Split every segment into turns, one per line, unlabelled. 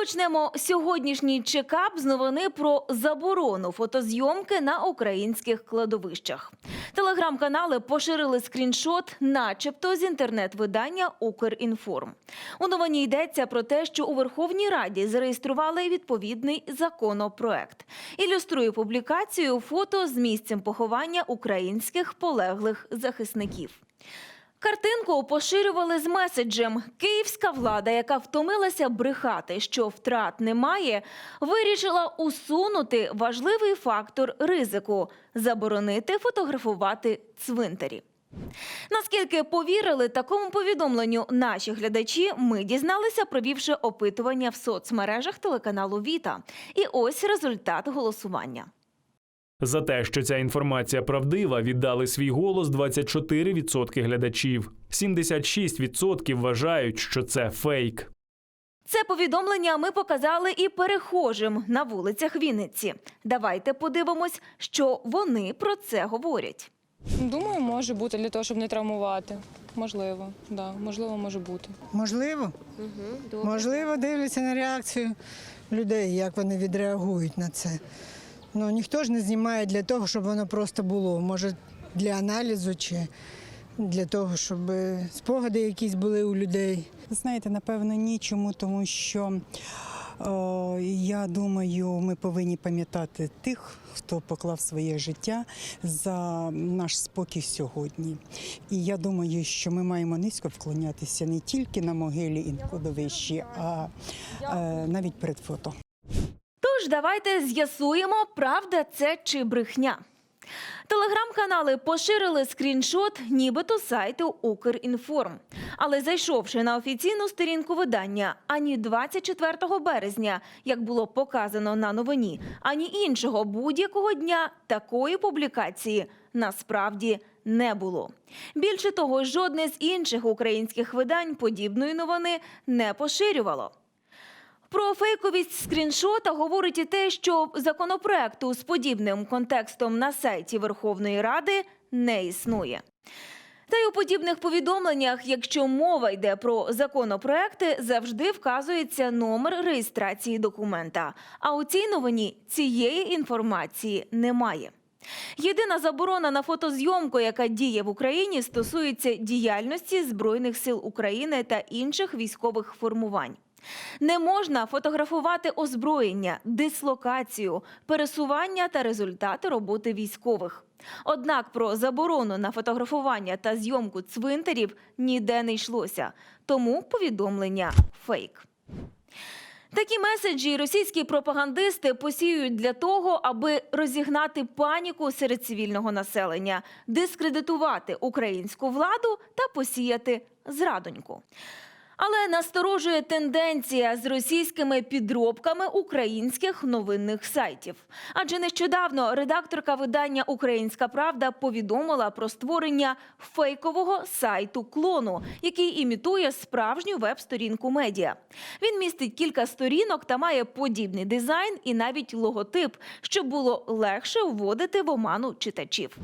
почнемо сьогоднішній чекап з новини про заборону фотозйомки на українських кладовищах. Телеграм-канали поширили скріншот, начебто з інтернет-видання Укрінформ. У новині йдеться про те, що у Верховній Раді зареєстрували відповідний законопроект. Ілюструє публікацію фото з місцем поховання українських полеглих захисників. Картинку поширювали з меседжем. Київська влада, яка втомилася брехати, що втрат немає, вирішила усунути важливий фактор ризику заборонити фотографувати цвинтарі. Наскільки повірили такому повідомленню наші глядачі, ми дізналися, провівши опитування в соцмережах телеканалу Віта. І ось результат голосування.
За те, що ця інформація правдива, віддали свій голос 24% глядачів. 76% вважають, що це фейк.
Це повідомлення ми показали і перехожим на вулицях Вінниці. Давайте подивимось, що вони про це говорять.
Думаю, може бути для того, щоб не травмувати. Можливо, да, можливо, може бути.
Можливо. Можливо, дивляться на реакцію людей, як вони відреагують на це. Ну, ніхто ж не знімає для того, щоб воно просто було. Може, для аналізу чи для того, щоб е, спогади якісь були у людей.
Знаєте, напевно, нічому, тому що я думаю, ми повинні пам'ятати тих, хто поклав своє життя за наш спокій сьогодні. І я думаю, що ми маємо низько вклонятися не тільки на могилі і на кладовищі, а е, навіть перед фото.
Тож давайте з'ясуємо, правда це чи брехня. Телеграм-канали поширили скріншот, нібито сайту Укрінформ. Але зайшовши на офіційну сторінку видання, ані 24 березня, як було показано на новині, ані іншого будь-якого дня такої публікації насправді не було. Більше того, жодне з інших українських видань подібної новини не поширювало. Про фейковість скріншота говорить і те, що законопроекту з подібним контекстом на сайті Верховної Ради не існує. Та й у подібних повідомленнях, якщо мова йде про законопроекти, завжди вказується номер реєстрації документа. А у цій новині цієї інформації немає. Єдина заборона на фотозйомку, яка діє в Україні, стосується діяльності Збройних сил України та інших військових формувань. Не можна фотографувати озброєння, дислокацію, пересування та результати роботи військових. Однак про заборону на фотографування та зйомку цвинтарів ніде не йшлося. Тому повідомлення фейк. Такі меседжі російські пропагандисти посіюють для того, аби розігнати паніку серед цивільного населення, дискредитувати українську владу та посіяти зрадоньку. Але насторожує тенденція з російськими підробками українських новинних сайтів. Адже нещодавно редакторка видання Українська Правда повідомила про створення фейкового сайту клону, який імітує справжню веб-сторінку медіа. Він містить кілька сторінок та має подібний дизайн і навіть логотип, щоб було легше вводити в оману читачів.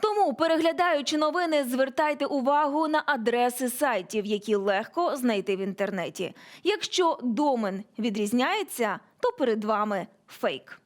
Тому, переглядаючи новини, звертайте увагу на адреси сайтів, які легко знайти в інтернеті. Якщо домен відрізняється, то перед вами фейк.